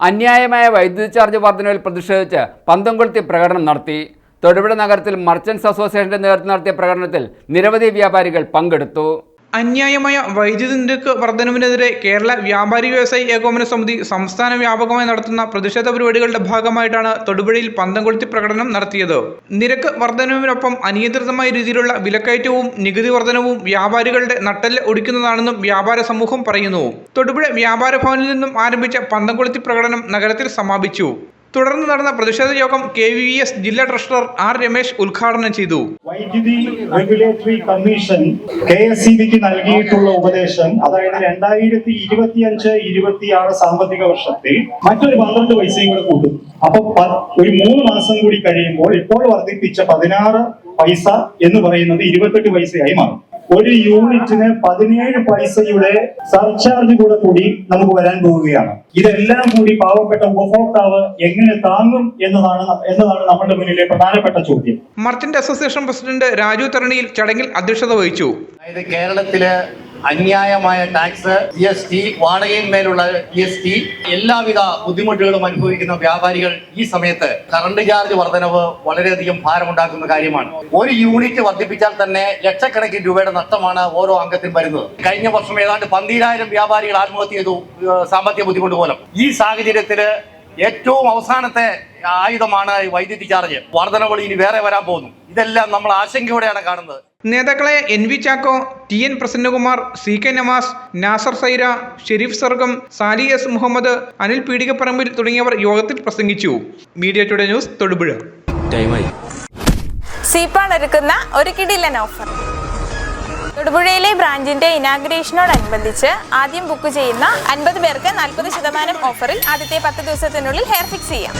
അന്യായമായ വൈദ്യുതി ചാർജ് വർധനയിൽ പ്രതിഷേധിച്ച് പന്തംകൊളുത്തി പ്രകടനം നടത്തി. തൊടുപുഴ നഗരത്തിൽ മർച്ചൻസ് അസോസിയേഷന്റെ നേതൃത്വം നടത്തിയ പ്രകടനത്തിൽ നിരവധി വ്യാപാരികൾ പങ്കെടുത്തു. അന്യായമായ വൈദ്യുതി നിരക്ക് വർധനവിനെതിരെ കേരള വ്യാപാരി വ്യവസായി ഏകോപന സമിതി സംസ്ഥാന വ്യാപകമായി നടത്തുന്ന പ്രതിഷേധ പരിപാടികളുടെ ഭാഗമായിട്ടാണ് തൊടുപുഴയിൽ പന്തംകൊളുത്തി പ്രകടനം നടത്തിയത്. നിരക്ക് വർധനവിനൊപ്പം അനിയന്ത്രിതമായ രീതിയിലുള്ള വിലക്കയറ്റവും നികുതി വർധനവും വ്യാപാരികളുടെ നട്ടൽ ഒടിക്കുന്നതാണെന്നും വ്യാപാര സമൂഹം പറയുന്നു. തൊടുപുഴ വ്യാപാര ഭവനിൽ നിന്നും ആരംഭിച്ച പന്തംകൊളുത്തി പ്രകടനം നഗരത്തിൽ സമാപിച്ചു. തുടർന്ന് നടന്ന പ്രതിഷേധ യോഗം കെ വി എസ് ജില്ലാ ട്രഷറർ ആർ രമേശ് ഉദ്ഘാടനം ചെയ്തു. വൈദ്യുതി regulatory commission K S E ബിക്ക് നൽകിയിട്ടുള്ള ഉപദേശം അതായത് രണ്ടായിരത്തി ഇരുപത്തി അഞ്ച് ഇരുപത്തി ആറ് സാമ്പത്തിക വർഷത്തിൽ മറ്റൊരു പന്ത്രണ്ട് പൈസയും കൂടെ കൂട്ടും. അപ്പൊ ഒരു മൂന്ന് മാസം കൂടി കഴിയുമ്പോൾ ഇപ്പോൾ വർദ്ധിപ്പിച്ച പതിനാറ് പൈസ എന്ന് പറയുന്നത് ഇരുപത്തെട്ട് പൈസയായി മാറും. ഒരു യൂണിറ്റിന് പതിനേഴ് പൈസയുടെ സർചാർജ് കൂടെ കൂടി നമുക്ക് വരാൻ പോവുകയാണ്. ഇതെല്ലാം കൂടി പാവപ്പെട്ട ഉപഭോക്താവ് എങ്ങനെ താങ്ങും എന്നതാണ് എന്നതാണ് നമ്മുടെ മുന്നിലെ പ്രധാനപ്പെട്ട ചോദ്യം. മർച്ചന്റ് അസോസിയേഷൻ പ്രസിഡന്റ് രാജു തരണിയിൽ ചടങ്ങിൽ അധ്യക്ഷത വഹിച്ചു. അതായത് കേരളത്തിൽ അന്യായമായ ടാക്സ് ജി എസ് ടി വാടകയിന്മേലുള്ള ജി എസ് ടി എല്ലാവിധ ബുദ്ധിമുട്ടുകളും അനുഭവിക്കുന്ന വ്യാപാരികൾ ഈ സമയത്ത് കറണ്ട് ചാർജ് വർധനവ് വളരെയധികം ഭാരമുണ്ടാക്കുന്ന കാര്യമാണ്. ഒരു യൂണിറ്റ് വർദ്ധിപ്പിച്ചാൽ തന്നെ ലക്ഷക്കണക്കിന് രൂപയുടെ നഷ്ടമാണ് ഓരോ അംഗത്തിനും വരുന്നത്. കഴിഞ്ഞ വർഷം ഏതാണ്ട് പന്തിരായിരം വ്യാപാരികൾ ആത്മഹത്യ ചെയ്തു സാമ്പത്തിക ബുദ്ധിമുട്ട് മൂലം. ഈ സാഹചര്യത്തിൽ ഏറ്റവും അവസാനത്തെ ആയുധമാണ് വൈദ്യുതി ചാർജ്. വർധനകൾ ഇനി വേറെ വരാൻ പോകുന്നു. ഇതെല്ലാം നമ്മൾ ആശങ്കയോടെയാണ് കാണുന്നത്. നേതാക്കളെ N V Chacko T N Prasannakumar C K Navas Nasser Saira Sherif Sargam Sali S Muhammad Anil Peedikaparambil തുടങ്ങിയവർ യോഗത്തിൽ പ്രസംഗിച്ചു. Media today news Thodupuzha. സീപ്പാൻ ഒരുക്കുന്ന ഒരു കിടിലൻ ഓഫർ. തൊടുപുഴയിലെ ബ്രാഞ്ചിന്റെ ഇനാഗ്രേഷനോടനുബന്ധിച്ച് ആദ്യം ബുക്ക് ചെയ്യുന്ന അൻപത് പേർക്ക് നാൽപ്പത് ശതമാനം ഓഫറിൽ ആദ്യത്തെ പത്ത് ദിവസത്തിനുള്ളിൽ ഹെയർ ഫിക്സ് ചെയ്യാം.